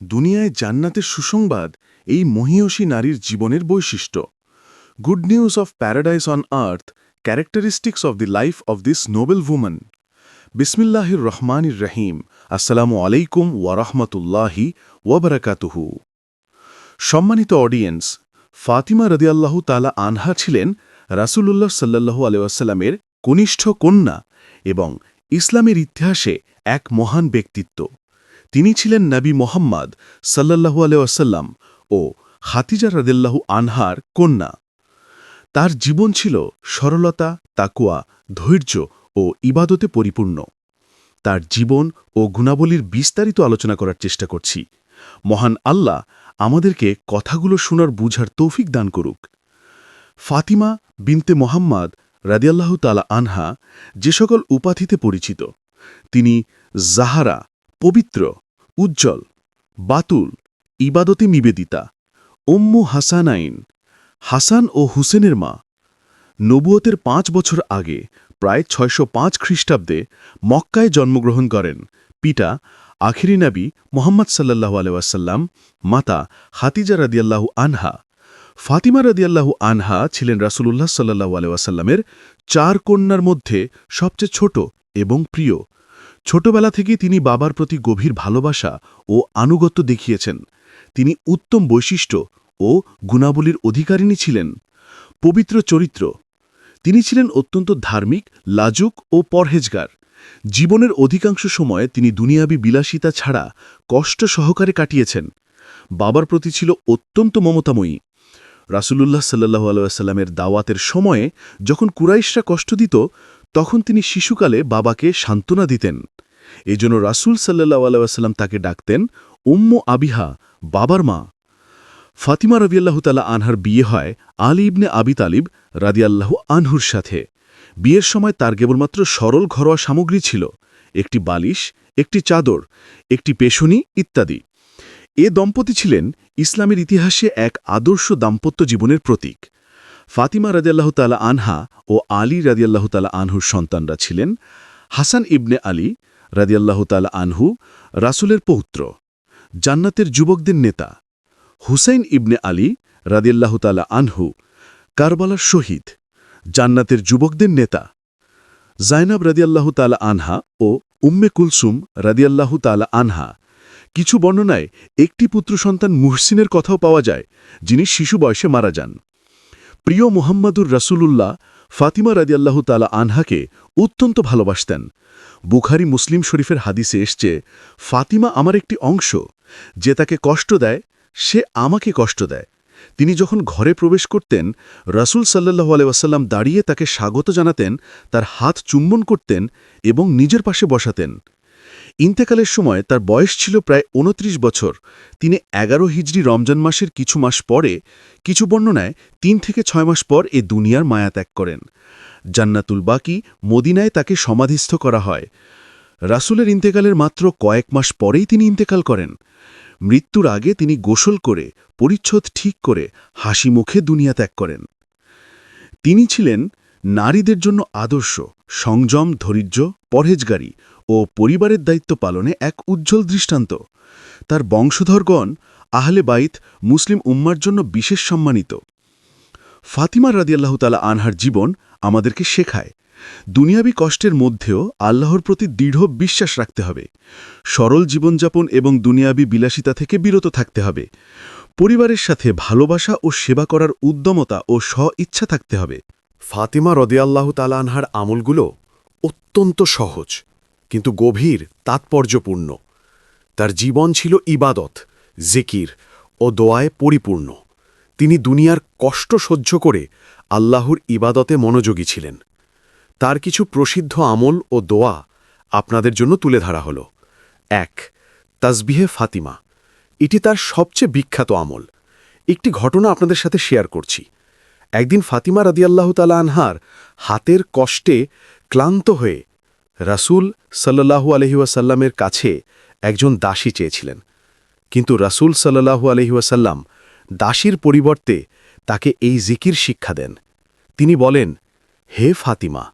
দুনিয়ায় জান্নাতের সুসংবাদ এই মহিয়সী নারীর জীবনের বৈশিষ্ট্য। Good news of paradise on earth characteristics of the life of this noble women বিসমিল্লাহির রহমানির রহিম আসসালামু আলাইকুম ওয়ারহমতুল্লাহি ওয়াবারাকাতুহু সম্মানিত অডিয়েন্স ফাতিমা রদিয়াল্লাহু তালা আনহা ছিলেন রাসূলুল্লাহ সাল্লাল্লাহু আলাইসাল্লামের কনিষ্ঠ কন্যা এবং ইসলামের ইতিহাসে এক মহান ব্যক্তিত্ব। তিনি ছিলেন নবী মোহাম্মদ সাল্লাল্লাহু আলাইসাল্লাম ও হাতিজা রদিল্লাহু আনহার কন্যা। তার জীবন ছিল সরলতা তাকুয়া ধৈর্য ও ইবাদতে পরিপূর্ণ। তার জীবন ও গুণাবলীর বিস্তারিত আলোচনা করার চেষ্টা করছি। মহান আল্লাহ আমাদেরকে কথাগুলো শোনার বুঝার তৌফিক দান করুক। ফাতিমা বিনতে মোহাম্মদ রাদিয়াল্লাহু তালা আনহা যে সকল উপাধিতে পরিচিত। তিনি জাহারা পবিত্র, উজ্জ্বল, বাতুল, ইবাদতে নিবেদিতা, উম্মু হাসানাইন, হাসান ও হুসেনের মা। নবুয়তের পাঁচ বছর আগে, প্রায় ছয়শো পাঁচ খ্রিস্টাব্দে মক্কায় জন্মগ্রহণ করেন পিতা আখিরি নবী মোহাম্মদ সাল্লাহু আলহাসাল্লাম মাতা হাতিজা রাদিয়াল্লাহু আনহা। ফাতিমা রাদিয়াল্লাহু আনহা ছিলেন রাসূলুল্লাহ সাল্লাহু আলহাসাল্লামের চার কন্যার মধ্যে সবচেয়ে ছোট এবং প্রিয়। ছোটবেলা থেকে তিনি বাবার প্রতি গভীর ভালোবাসা ও আনুগত্য দেখিয়েছেন। তিনি উত্তম বৈশিষ্ট্য ও গুণাবলীর অধিকারিণী ছিলেন। পবিত্র চরিত্র। তিনি ছিলেন অত্যন্ত ধার্মিক, লাজুক ও পরহেজগার। জীবনের অধিকাংশ সময় তিনি দুনিয়াবি বিলাসিতা ছাড়া কষ্ট সহকারে কাটিয়েছেন। বাবার প্রতি ছিল অত্যন্ত মমতাময়ী। রাসূলুল্লাহ সাল্লাহু আলাইসাল্লামের দাওয়াতের সময়ে যখন কুরাইশরা কষ্ট দিত তখন তিনি শিশুকালে বাবাকে সান্ত্বনা দিতেন। এজন্য রাসূল সাল্লাহ আলাইসাল্লাম তাকে ডাকতেন, উম্ম আবিহা, বাবার মা। ফাতিমা রবিয়াল্লাহ তালা আনহার বিয়ে হয় আলী ইবনে আবি তালিব রাদিয়াল্লাহু আনহুর সাথে। বিয়ের সময় তার কেবলমাত্র সরল ঘরোয়া সামগ্রী ছিল, একটি বালিশ, একটি চাদর, একটি পেশনি ইত্যাদি। এ দম্পতি ছিলেন ইসলামের ইতিহাসে এক আদর্শ দাম্পত্য জীবনের প্রতীক। ফাতিমা রাদিয়াল্লাহ তালা আনহা ও আলী রাদিয়াল্লাহ তালা আনহুর সন্তানরা ছিলেন হাসান ইবনে আলী রাদিয়াল্লাহ তালা আনহু রাসুলের পৌত্র, জান্নাতের যুবকদের নেতা, হুসাইন ইবনে আলী রাদিয়াল্লাহ তালা আনহু কারবালার শহীদ, জান্নাতের যুবকদের নেতা, জাইনাব রাদিয়াল্লাহ তালা আনহা ও উম্মে কুলসুম রাদিয়াল্লাহু তালা আনহা। কিছু বর্ণনায় একটি পুত্র সন্তান মুহসিনের কথাও পাওয়া যায় যিনি শিশু বয়সে মারা যান। প্রিয় মোহাম্মদুর রাসূলুল্লাহ ফাতিমা রাদিয়াল্লাহু তালা আনহাকে অত্যন্ত ভালোবাসতেন। বুখারি মুসলিম শরীফের হাদিসে এসছে, ফাতিমা আমার একটি অংশ, যে তাকে কষ্ট দেয়, সে আমাকে কষ্ট দেয়। তিনি যখন ঘরে প্রবেশ করতেন, রাসুল সাল্লাহ আলাইসাল্লাম দাঁড়িয়ে তাকে স্বাগত জানাতেন, তার হাত চুম্বন করতেন এবং নিজের পাশে বসাতেন। ইন্তেকালের সময় তার বয়স ছিল প্রায় উনত্রিশ বছর। তিনি এগারো হিজড়ি রমজান মাসের কিছু মাস পরে, কিছু বর্ণনায় তিন থেকে ছয় মাস পর এ দুনিয়ার মায়া ত্যাগ করেন। জান্নাতুল বাকি মদিনায় তাকে সমাধিস্থ করা হয়। রাসুলের ইন্তেকালের মাত্র কয়েক মাস পরেই তিনি ইন্তেকাল করেন। মৃত্যুর আগে তিনি গোসল করে, পরিচ্ছদ ঠিক করে, হাসি মুখে দুনিয়া ত্যাগ করেন। তিনি ছিলেন নারীদের জন্য আদর্শ, সংযম, ধৈর্য, পরহেজগারী ও পরিবারের দায়িত্ব পালনে এক উজ্জ্বল দৃষ্টান্ত। তার বংশধরগণ আহলে বাইত মুসলিম উম্মার জন্য বিশেষ সম্মানিত। ফাতিমা রাদিয়াল্লাহ তালা আনহার জীবন আমাদেরকে শেখায়, দুনিয়াবি কষ্টের মধ্যেও আল্লাহর প্রতি দৃঢ় বিশ্বাস রাখতে হবে, সরল জীবনযাপন এবং দুনিয়াবি বিলাসিতা থেকে বিরত থাকতে হবে, পরিবারের সাথে ভালোবাসা ও সেবা করার উদ্যমতা ও স্ব ইচ্ছা থাকতে হবে। ফাতিমা রদিয়াল্লাহ তালানহার আমলগুলো অত্যন্ত সহজ। কিন্তু গভীর, তাৎপর্যপূর্ণ। তার জীবন ছিল ইবাদত, জেকির ও দোয়ায় পরিপূর্ণ। তিনি দুনিয়ার কষ্ট সহ্য করে আল্লাহর ইবাদতে মনোযোগী ছিলেন। তার কিছু প্রসিদ্ধ আমল ও দোয়া আপনাদের জন্য তুলে ধরা হল। এক, তাসবিহে ফাতিমা। এটি তার সবচেয়ে বিখ্যাত আমল। একটি ঘটনা আপনাদের সাথে শেয়ার করছি। একদিন ফাতিমা রাদিয়াল্লাহ তালা আনহার হাতের কষ্টে ক্লান্ত হয়ে রাসূল সাল্লাহু আলহিউসাল্লামের কাছে একজন দাসী চেয়েছিলেন। কিন্তু রাসূল সাল্লাহু আলহিউসাল্লাম দাসীর পরিবর্তে তাকে এই জিকির শিক্ষা দেন। তিনি বলেন, হে ফাতিমা,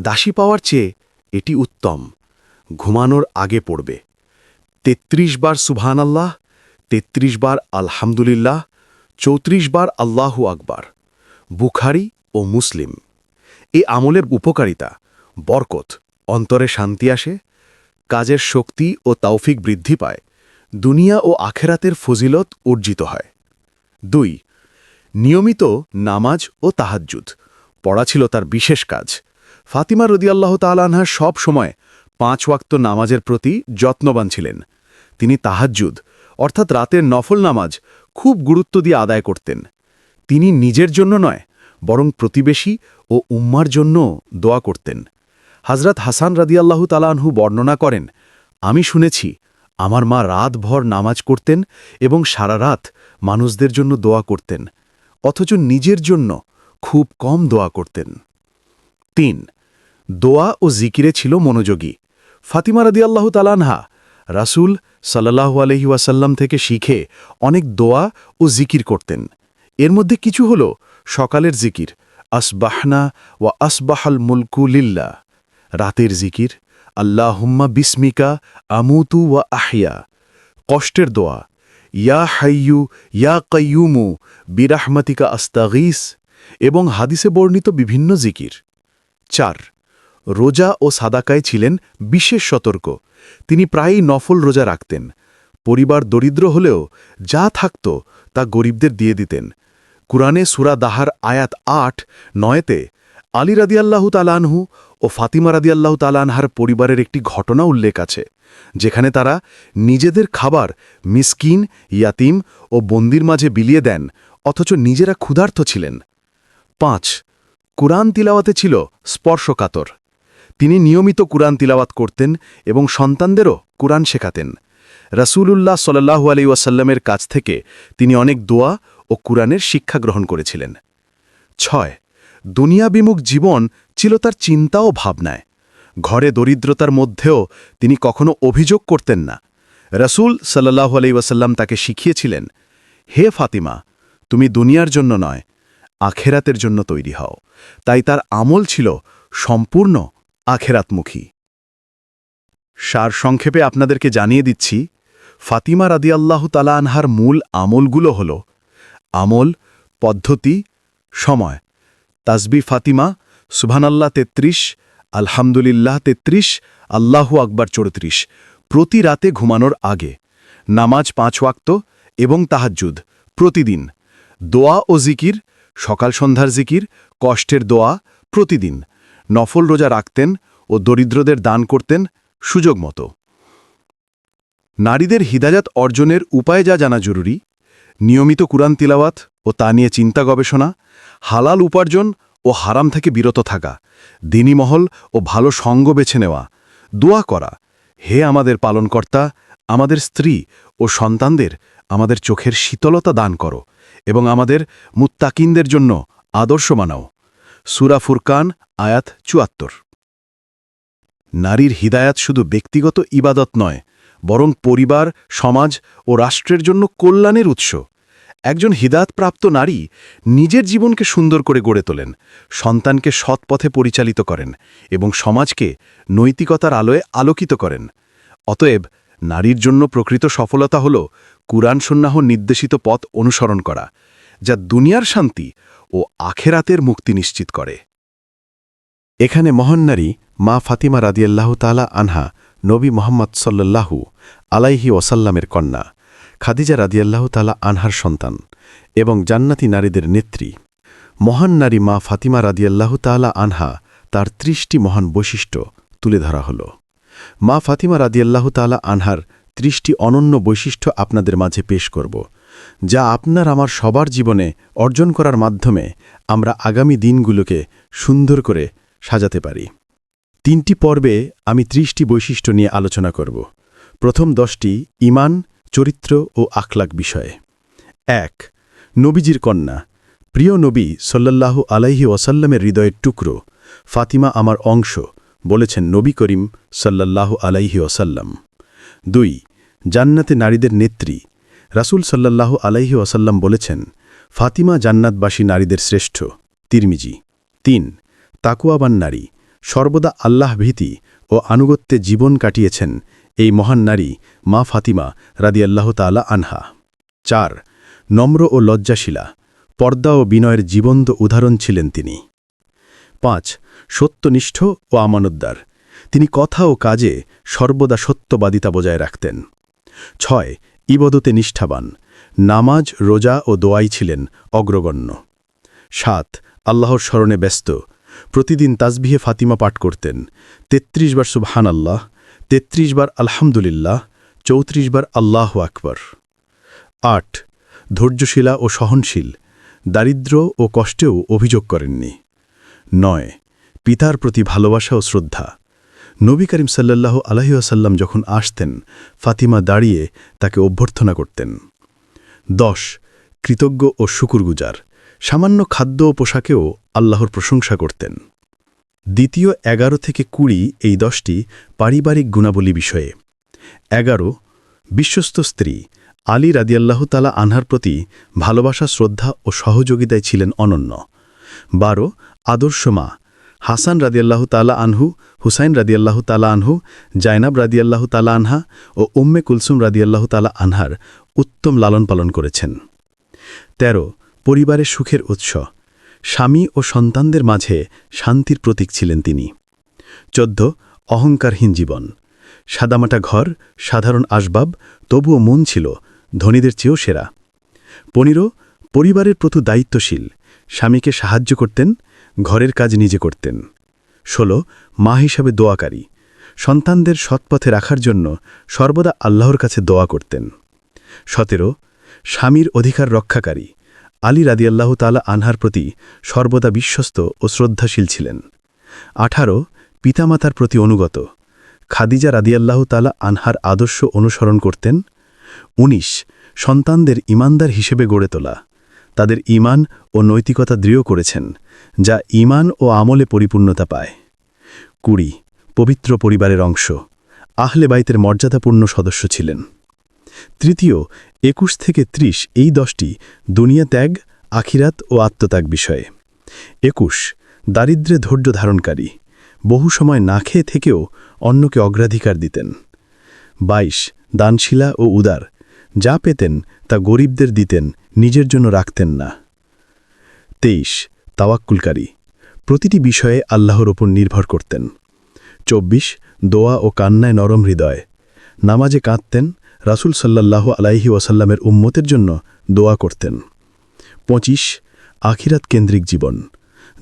দাসী পাওয়ার চেয়ে এটি উত্তম। ঘুমানোর আগে পড়বে। তেত্রিশ বার সুবহান আল্লাহ তেত্রিশ বার আলহামদুলিল্লাহ, চৌত্রিশ বার আল্লাহু আকবার, বুখারি ও মুসলিম। এই আমলের উপকারিতা, বরকত। অন্তরে শান্তি আসে, কাজের শক্তি ও তাওফিক বৃদ্ধি পায়, দুনিয়া ও আখেরাতের ফজিলত অর্জিত হয়। দুই, নিয়মিত নামাজ ও তাহাজ্জুদ। পড়া ছিল তার বিশেষ কাজ। ফাতিমা রদিয়াল্লাহ তালানহা সব সময় পাঁচ ওয়াক্ত নামাজের প্রতি যত্নবান ছিলেন। তিনি তাহাজ্জুদ, অর্থাৎ রাতের নফল নামাজ, খুব গুরুত্ব দিয়ে আদায় করতেন। তিনি নিজের জন্য নয়, বরং প্রতিবেশী ও উম্মার জন্য দোয়া করতেন। হজরত হাসান রাদিয়াল্লাহু তালানহু বর্ণনা করেন, আমি শুনেছি, আমার মা রাতভর নামাজ করতেন এবং সারা রাত মানুষদের জন্য দোয়া করতেন, অথচ নিজের জন্য খুব কম দোয়া করতেন। তিন, দোয়া ও জিকিরে ছিল মনোযোগী। ফাতিমা রাদিয়াল্লাহু তালানহা রাসূল সাল্লাহু আলহি ওয়াসাল্লাম থেকে শিখে অনেক দোয়া ও জিকির করতেন। এর মধ্যে কিছু হল সকালের জিকির, আসবাহনা ওয়া আসবাহাল মুলকু লিল্লা। রাতের জিকির, আল্লাহুম্মা বিস্মিকা আমুতু ওয়া আহিয়া কষ্টের দোয়া, ইয়া হাইয়ু, ইয়া কাইয়ুমু, বিরাহমাতিকা আস্তাগিস, এবং হাদিসে বর্ণিত বিভিন্ন জিকির। চার, রোজা ও সাদাকায় ছিলেন বিশেষ সতর্ক। তিনি প্রায়ই নফল রোজা রাখতেন। পরিবার দরিদ্র হলেও যা থাকত তা গরিবদের দিয়ে দিতেন। কুরআনে সুরা দাহার আয়াত আট, নয়তে আলী রাদিয়াল্লাহু তালানহু ও ফাতিমা রাদিয়াল্লাহু তালানহার পরিবারের একটি ঘটনা উল্লেখ আছে, যেখানে তারা নিজেদের খাবার মিসকিন, ইয়াতিম ও বন্দির মাঝে বিলিয়ে দেন, অথচ নিজেরা ক্ষুধার্ত ছিলেন। পাঁচ, কুরআন তিলাওয়াতে ছিল স্পর্শকাতর। তিনি নিয়মিত কুরআন তিলাওয়াত করতেন এবং সন্তানদেরও কুরআন শেখাতেন। রাসূলুল্লাহ সাল্লাহু আলি ওয়াসাল্লামের কাছ থেকে তিনি অনেক দোয়া ও কুরআনের শিক্ষা গ্রহণ করেছিলেন। ছয় দুনিয়াবিমুখ জীবন ছিল তার চিন্তা ও ভাবনায়। ঘরে দরিদ্রতার মধ্যেও তিনি কখনো অভিযোগ করতেন না। রাসূল সাল্লাহু আলি ওয়াসাল্লাম তাকে শিখিয়েছিলেন, হে ফাতিমা, তুমি দুনিয়ার জন্য নয়, আখেরাতের জন্য তৈরি হও। তাই তার আমল ছিল সম্পূর্ণ আখেরাতমুখী। সার সংক্ষেপে আপনাদেরকে জানিয়ে দিচ্ছি, ফাতিমা রাদিয়াল্লাহু তালা আনহার মূল আমলগুলো হল, আমল, পদ্ধতি, সময়। তাসবি ফাতিমা, সুবহানাল্লাহ তেত্রিশ, আলহামদুলিল্লাহ তেত্রিশ, আল্লাহু আকবার চৌত্রিশ। প্রতি রাতে ঘুমানোর আগে নামাজ পাঁচ ওয়াক্ত এবং তাহাজ্জুদ প্রতিদিন। দোয়া ও জিকির, সকাল সন্ধ্যার জিকির, কষ্টের দোয়া প্রতিদিন। নফল রোজা রাখতেন ও দরিদ্রদের দান করতেন সুযোগ মতো। নারীদের হিদায়াত অর্জনের উপায় যা জানা জরুরি, নিয়মিত কুরআন তিলাওয়াত ও তা নিয়ে চিন্তা গবেষণা, হালাল উপার্জন ও হারাম থেকে বিরত থাকা, দিনী মহল ও ভালো সঙ্গ বেছে নেওয়া, দোয়া করা, হে আমাদের পালনকর্তা, আমাদের স্ত্রী ও সন্তানদের আমাদের চোখের শীতলতা দান করো এবং আমাদের মুত্তাকিনদের জন্য আদর্শ বানাও। সুরা ফুরকান, আয়াত চুয়াত্তর। নারীর হিদায়াত শুধু ব্যক্তিগত ইবাদত নয়, বরং পরিবার, সমাজ ও রাষ্ট্রের জন্য কল্যাণের উৎস। একজন হিদায়তপ্রাপ্ত নারী নিজের জীবনকে সুন্দর করে গড়ে তোলেন, সন্তানকে সৎ পথে পরিচালিত করেন এবং সমাজকে নৈতিকতার আলোয় আলোকিত করেন। অতএব নারীর জন্য প্রকৃত সফলতা হল কুরআন সন্ন্যাহ নির্দেশিত পথ অনুসরণ করা, যা দুনিয়ার শান্তি ও আখেরাতের মুক্তি নিশ্চিত করে। এখানে মহান্নারী মা ফাতিমা রাদিয়াল্লাহ তালা আনহা নবী মোহাম্মদ সাল্লাল্লাহু আলাইহি ওসাল্লামের কন্যা। খাদিজা রাদিয়াল্লাহ তালা আনহার সন্তান এবং জান্নাতি নারীদের নেত্রী। মহান নারী মা ফাতিমা রাদিয়াল্লাহ তালা আনহা তার ত্রিশটি মহান বৈশিষ্ট্য তুলে ধরা হল। মা ফাতিমা রাদিয়াল্লাহ তালা আনহার ত্রিশটি অনন্য বৈশিষ্ট্য আপনাদের মাঝে পেশ করব, যা আপনার আমার সবার জীবনে অর্জন করার মাধ্যমে আমরা আগামী দিনগুলোকে সুন্দর করে সাজাতে পারি। তিনটি পর্বে আমি ত্রিশটি বৈশিষ্ট্য নিয়ে আলোচনা করব। প্রথম দশটি ইমান চরিত্র ও আখলাক বিষয়ে। এক, নবীজির কন্যা। প্রিয় নবী সল্লাল্লাহু আলাইহি ওয়াসাল্লামের হৃদয়ের টুকরো, ফাতিমা আমার অংশ, বলেছেন নবী করিম সাল্লাল্লাহু আলাইহি ওয়াসাল্লাম। দুই, জান্নাতে নারীদের নেত্রী। রাসূল সাল্লাল্লাহু আলাইহি ওয়াসাল্লাম বলেছেন, ফাতিমা জান্নাতবাসী নারীদের শ্রেষ্ঠ। তিরমিজি। তিন, তাকুয়াবান নারী। সর্বদা আল্লাহ ভীতি ও আনুগত্যে জীবন কাটিয়েছেন এই মহান নারী, মা ফাতিমা রাদিয়াল্লাহ তালা আনহা। চার, নম্র ও লজ্জাশীলা, পর্দা ও বিনয়ের জীবন্ত উদাহরণ ছিলেন তিনি। পাঁচ, সত্যনিষ্ঠ ও আমানতদার, তিনি কথা ও কাজে সর্বদা সত্যবাদিতা বজায় রাখতেন। ছয়, ইবদতে নিষ্ঠাবান, নামাজ, রোজা ও দোয়াই ছিলেন অগ্রগণ্য। সাত, আল্লাহর স্মরণে ব্যস্ত, প্রতিদিন তাজবিহে ফাতিমা পাঠ করতেন ৩৩ বার সুবহান আল্লাহ ৩৩ বার আলহামদুলিল্লাহ, চৌত্রিশ বার আল্লাহ আকবর। আট, ধৈর্যশীলা ও সহনশীল দারিদ্র ও কষ্টেও অভিযোগ করেননি। নয়, পিতার প্রতি ভালোবাসা ও শ্রদ্ধা। নবী করিম সাল্লাল্লাহু আলহিউসাল্লাম যখন আসতেন, ফাতিমা দাঁড়িয়ে তাকে অভ্যর্থনা করতেন। দশ, কৃতজ্ঞ ও শুকুরগুজার, সামান্য খাদ্য ও পোশাকেও আল্লাহর প্রশংসা করতেন। দ্বিতীয় এগারো থেকে কুড়ি এই দশটি পারিবারিক গুণাবলী বিষয়ে। এগারো, বিশ্বস্ত স্ত্রী। আলী রাদিয়াল্লাহ তালা আনহার প্রতি ভালোবাসা, শ্রদ্ধা ও সহযোগিতায় ছিলেন অনন্য। বারো, আদর্শ মা। হাসান রাদিয়াল্লাহ তালা আনহু, হুসাইন রাদিয়াল্লাহ তালা আনহু, জায়নাব রাদিয়াল্লাহ তালা আনহা ও উম্মে কুলসুম রাদিয়াল্লাহ তালা আনহার উত্তম লালন পালন করেছেন। ১৩ পরিবারের সুখের উৎস। স্বামী ও সন্তানদের মাঝে শান্তির প্রতীক ছিলেন তিনি। চোদ্দ, অহংকারহীন জীবন। সাদামাটা ঘর, সাধারণ আসবাব, তবুও মন ছিল ধনীদের চেয়েও সেরা। পনেরো, পরিবারের প্রতি দায়িত্বশীল। স্বামীকে সাহায্য করতেন, ঘরের কাজ নিজে করতেন। ষোলো, মা হিসাবে দোয়াকারী। সন্তানদের সৎপথে রাখার জন্য সর্বদা আল্লাহর কাছে দোয়া করতেন। সতেরো, স্বামীর অধিকার রক্ষাকারী। আলী রাদিয়াল্লাহ তালা আনহার প্রতি সর্বদা বিশ্বস্ত ও শ্রদ্ধাশীল ছিলেন। আঠারো, পিতামাতার প্রতি অনুগত। খাদিজা রাদিয়াল্লাহ তালা আনহার আদর্শ অনুসরণ করতেন। ১৯ সন্তানদের ইমানদার হিসেবে গড়ে তোলা। তাদের ইমান ও নৈতিকতা দৃঢ় করেছেন, যা ইমান ও আমলে পরিপূর্ণতা পায়। কুড়ি, পবিত্র পরিবারের অংশ। আহলে বাইতের মর্যাদাপূর্ণ সদস্য ছিলেন। তৃতীয়, একুশ থেকে ত্রিশ এই দশটি দুনিয়া ত্যাগ, আখিরাত ও আত্মত্যাগ বিষয়ে। একুশ, দারিদ্রে ধৈর্য ধারণকারী, বহু সময় না খেয়ে থেকেও অন্যকে অগ্রাধিকার দিতেন। ২২ দানশিলা ও উদার, যা পেতেন তা গরিবদের দিতেন, নিজের জন্য রাখতেন না। তেইশ, তাওয়াক্কুলকারী, প্রতিটি বিষয়ে আল্লাহর ওপর নির্ভর করতেন। চব্বিশ, দোয়া ও কান্নায় নরম হৃদয়, নামাজে কাঁদতেন রাসূল সাল্লাল্লাহু আলাইহি ওয়াসাল্লামের উম্মতের জন্য দোয়া করতেন। পঁচিশ, আখিরাত কেন্দ্রিক জীবন।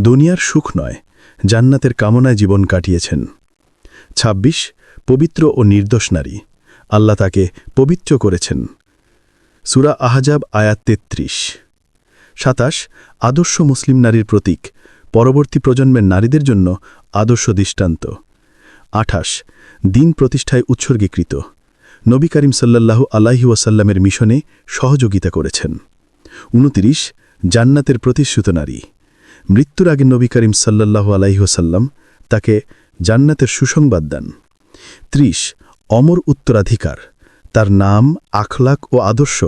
দুনিয়ার সুখ নয়, জান্নাতের কামনায় জীবন কাটিয়েছেন। ২৬ পবিত্র ও নির্দোষ নারী। আল্লাহ তাকে পবিত্র করেছেন। সুরা আহজাব আয়াত তেত্রিশ। সাতাশ, আদর্শ মুসলিম নারীর প্রতীক। পরবর্তী প্রজন্মের নারীদের জন্য আদর্শ দৃষ্টান্ত। আঠাশ, দিন প্রতিষ্ঠায় উৎসর্গীকৃত। নবী করিম সাল্লাল্লাহু আলাইহি ওয়াসাল্লামের মিশনে সহযোগিতা করেছেন। উনতিরিশ, জান্নাতের প্রতিশ্রুত নারী। মৃত্যুর আগে নবী করিম সাল্লাল্লাহু আলাইহি ওয়াসাল্লাম তাকে জান্নাতের সুসংবাদ দেন। ত্রিশ, অমর উত্তরাধিকার। তার নাম, আখলাক ও আদর্শ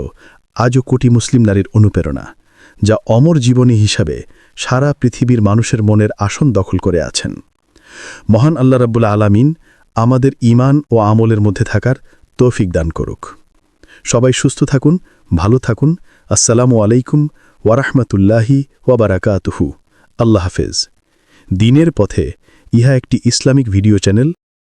আজও কোটি মুসলিম নারীর অনুপ্রেরণা, যা অমর জীবনী হিসাবে সারা পৃথিবীর মানুষের মনের আসন দখল করে আছেন। মহান আল্লাহ রাব্বুল আলামিন আমাদের ইমান ও আমলের মধ্যে থাকার তৌফিক দান করুক। সবাই সুস্থ থাকুন, ভালো থাকুন। আসসালামু আলাইকুম ওয়ারাহমাতুল্লাহি ওয়াবারাকাতুহু আল্লাহ হাফেজ। দিনের পথে ইহা একটি ইসলামিক ভিডিও চ্যানেল